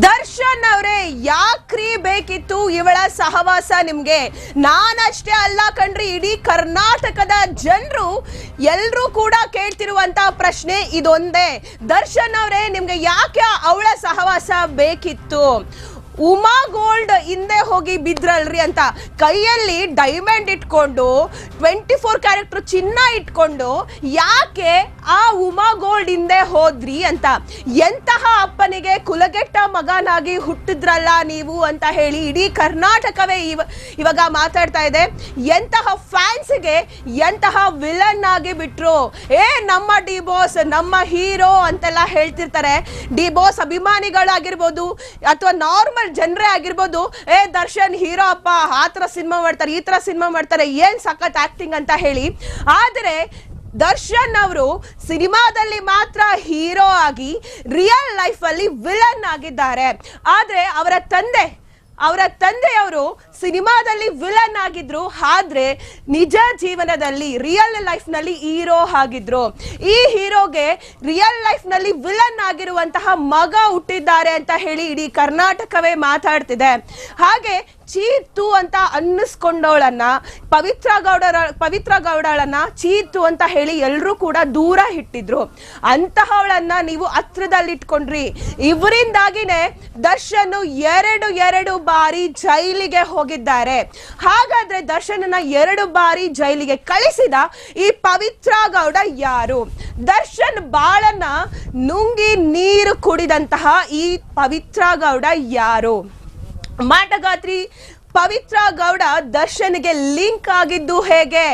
ದರ್ಶನ್ ಅವರೇ, ಯಾಕ್ರಿ ಬೇಕಿತ್ತು ಇವಳ ಸಹವಾಸ ನಿಮ್ಗೆ? ನಾನಷ್ಟೇ ಅಲ್ಲ ಕಣ್ರಿ, ಇಡೀ ಕರ್ನಾಟಕದ ಜನರು ಎಲ್ಲರೂ ಕೂಡ ಕೇಳ್ತಿರುವಂತ ಪ್ರಶ್ನೆ ಇದೊಂದೇ. ದರ್ಶನ್ ಅವರೇ, ನಿಮ್ಗೆ ಯಾಕೆ ಅವಳ ಸಹವಾಸ ಬೇಕಿತ್ತು? ಉಮಾ ಗೋಲ್ಡ್ ಹಿಂದೆ ಹೋಗಿ ಬಿದ್ರಲ್ರಿ ಅಂತ ಕೈಯಲ್ಲಿ ಡೈಮಂಡ್ ಇಟ್ಕೊಂಡು ಟ್ವೆಂಟಿ ಫೋರ್ ಕ್ಯಾರೆಕ್ಟರ್ ಚಿನ್ನ ಇಟ್ಕೊಂಡು, ಯಾಕೆ ಆ ಉಮಾ ಗೋಲ್ಡ್ ಹಿಂದೆ ಹೋದ್ರಿ ಅಂತ. ಎಂತಹ ಅಪ್ಪನಿಗೆ ಕುಲಗೆಟ್ಟ ಮಗನಾಗಿ ಹುಟ್ಟಿದ್ರಲ್ಲ ನೀವು ಅಂತ ಹೇಳಿ ಇಡೀ ಕರ್ನಾಟಕವೇ ಇವ, ಇವಾಗ ಮಾತಾಡ್ತಾ ಇದೆ. ಎಂತಹ ಫ್ಯಾನ್ಸ್ಗೆ ಎಂತಹ ವಿಲನ್ ಆಗಿ ಬಿಟ್ರು. ಏ, ನಮ್ಮ ಡಿ ಬಾಸ್, ನಮ್ಮ ಹೀರೋ ಅಂತೆಲ್ಲ ಹೇಳ್ತಿರ್ತಾರೆ. ಡಿ ಬಾಸ್ ಅಭಿಮಾನಿಗಳಾಗಿರ್ಬೋದು ಅಥವಾ ನಾರ್ಮಲ್ ಜನರೇ ಆಗಿರ್ಬೋದು. ಏ, ದರ್ಶನ್ ಹೀರೋ ಅಪ್ಪ, ಆ ಥರ ಸಿನಿಮಾ ಮಾಡ್ತಾರೆ, ಈ ಥರ ಸಿನಿಮಾ ಮಾಡ್ತಾರೆ, ಏನು ಸಖತ್ ಆ್ಯಕ್ಟಿಂಗ್ ಅಂತ ಹೇಳಿ. ಆದರೆ ದರ್ಶನ್ ಅವರು ಸಿನಿಮಾದಲ್ಲಿ ಮಾತ್ರ ಹೀರೋ ಆಗಿ ರಿಯಲ್ ಲೈಫ್ ಅಲ್ಲಿ ವಿಲನ್ ಆಗಿದ್ದಾರೆ. ಆದ್ರೆ ಅವರ ತಂದೆ, ಅವರ ತಂದೆಯವರು ಸಿನಿಮಾದಲ್ಲಿ ವಿಲನ್ ಆಗಿದ್ರು. ಆದ್ರೆ ನಿಜ ಜೀವನದಲ್ಲಿ ರಿಯಲ್ ಲೈಫ್ನಲ್ಲಿ ಹೀರೋ ಆಗಿದ್ರು. ಈ ಹೀರೋಗೆ ರಿಯಲ್ ಲೈಫ್ನಲ್ಲಿ ವಿಲನ್ ಆಗಿರುವಂತಹ ಮಗ ಹುಟ್ಟಿದ್ದಾರೆ ಅಂತ ಹೇಳಿ ಇಡೀ ಕರ್ನಾಟಕವೇ ಮಾತಾಡ್ತಿದೆ. ಹಾಗೆ ಚೀತು ಅಂತ ಅನ್ನಿಸ್ಕೊಂಡವಳನ್ನ, ಪವಿತ್ರ ಗೌಡರ, ಪವಿತ್ರ ಗೌಡಳನ್ನ ಚೀತು ಅಂತ ಹೇಳಿ ಎಲ್ಲರೂ ಕೂಡ ದೂರ ಇಟ್ಟಿದ್ರು. ಅಂತಹವಳನ್ನ ನೀವು ಹತ್ರದಲ್ಲಿಟ್ಕೊಂಡ್ರಿ. ಇವರಿಂದಾಗಿನೇ ದರ್ಶನ್ ಎರಡು ಎರಡು ಬಾರಿ ಜೈಲಿಗೆ ಹೋಗಿದ್ದಾರೆ. ಹಾಗಾದ್ರೆ ದರ್ಶನನ ಎರಡು ಬಾರಿ ಜೈಲಿಗೆ ಕಳಿಸಿದ ಈ ಪವಿತ್ರ ಗೌಡ ಯಾರು? ದರ್ಶನ್ ಬಾಳನ್ನ ನುಂಗಿ ನೀರು ಕುಡಿದಂತಹ ಈ ಪವಿತ್ರ ಗೌಡ ಯಾರು? માટગત્રી ಪವಿತ್ರ ಗೌಡ ದರ್ಶನ್ಗೆ ಲಿಂಕ್ ಆಗಿದ್ದು ಹೇಗೆ?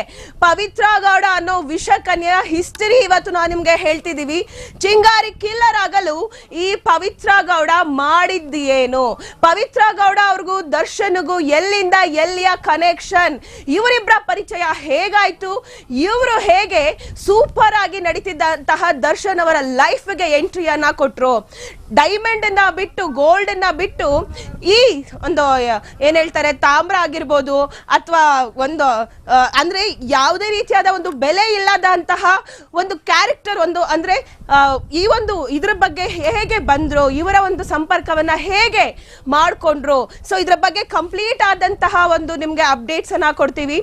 ಪವಿತ್ರ ಗೌಡ ಅನ್ನೋ ವಿಷಕನ್ಯ ಹಿಸ್ಟರಿ ಇವತ್ತು ನಾವು ನಿಮ್ಗೆ ಹೇಳ್ತಿದ್ದೀವಿ ಚಿಂಗಾರಿ ಕಿಲ್ಲರ್ ಆಗಲು ಈ ಪವಿತ್ರ ಗೌಡ ಮಾಡಿದ್ದು ಏನು ಪವಿತ್ರ ಗೌಡ ಅವ್ರಿಗೂ ದರ್ಶನ್ಗೂ ಎಲ್ಲಿಂದ ಎಲ್ಲಿಯ ಕನೆಕ್ಷನ್ ಇವರಿಬ್ಬರ ಪರಿಚಯ ಹೇಗಾಯ್ತು? ಇವರು ಹೇಗೆ ಸೂಪರ್ ಆಗಿ ನಡೀತಿದ್ದಂತಹ ದರ್ಶನ್ ಅವರ ಲೈಫ್ಗೆ ಎಂಟ್ರಿಯನ್ನ ಕೊಟ್ರು? ಡೈಮಂಡ್ ಬಿಟ್ಟು ಗೋಲ್ಡ್ ಬಿಟ್ಟು ಈ ಒಂದು, ಏನ್ ಹೇಳ್ತಾರೆ? ತಾಮ್ರ ಆಗಿರ್ಬೋದು ಅಥವಾ ಒಂದು ಅಂದ್ರೆ ಯಾವುದೇ ರೀತಿಯಾದ ಒಂದು ಬೆಲೆ ಇಲ್ಲದಂತಹ ಒಂದು ಕ್ಯಾರೆಕ್ಟರ್ ಒಂದು, ಅಂದ್ರೆ ಈ ಒಂದು ಇದ್ರ ಬಗ್ಗೆ ಹೇಗೆ ಬಂದ್ರು, ಇವರ ಒಂದು ಸಂಪರ್ಕವನ್ನ ಹೇಗೆ ಮಾಡಿಕೊಂಡ್ರು. ಸೊ ಇದ್ರ ಬಗ್ಗೆ ಕಂಪ್ಲೀಟ್ ಆದಂತಹ ಒಂದು ನಿಮ್ಗೆ ಅಪ್ಡೇಟ್ಸ್ ಅನ್ನ ಕೊಡ್ತೀವಿ.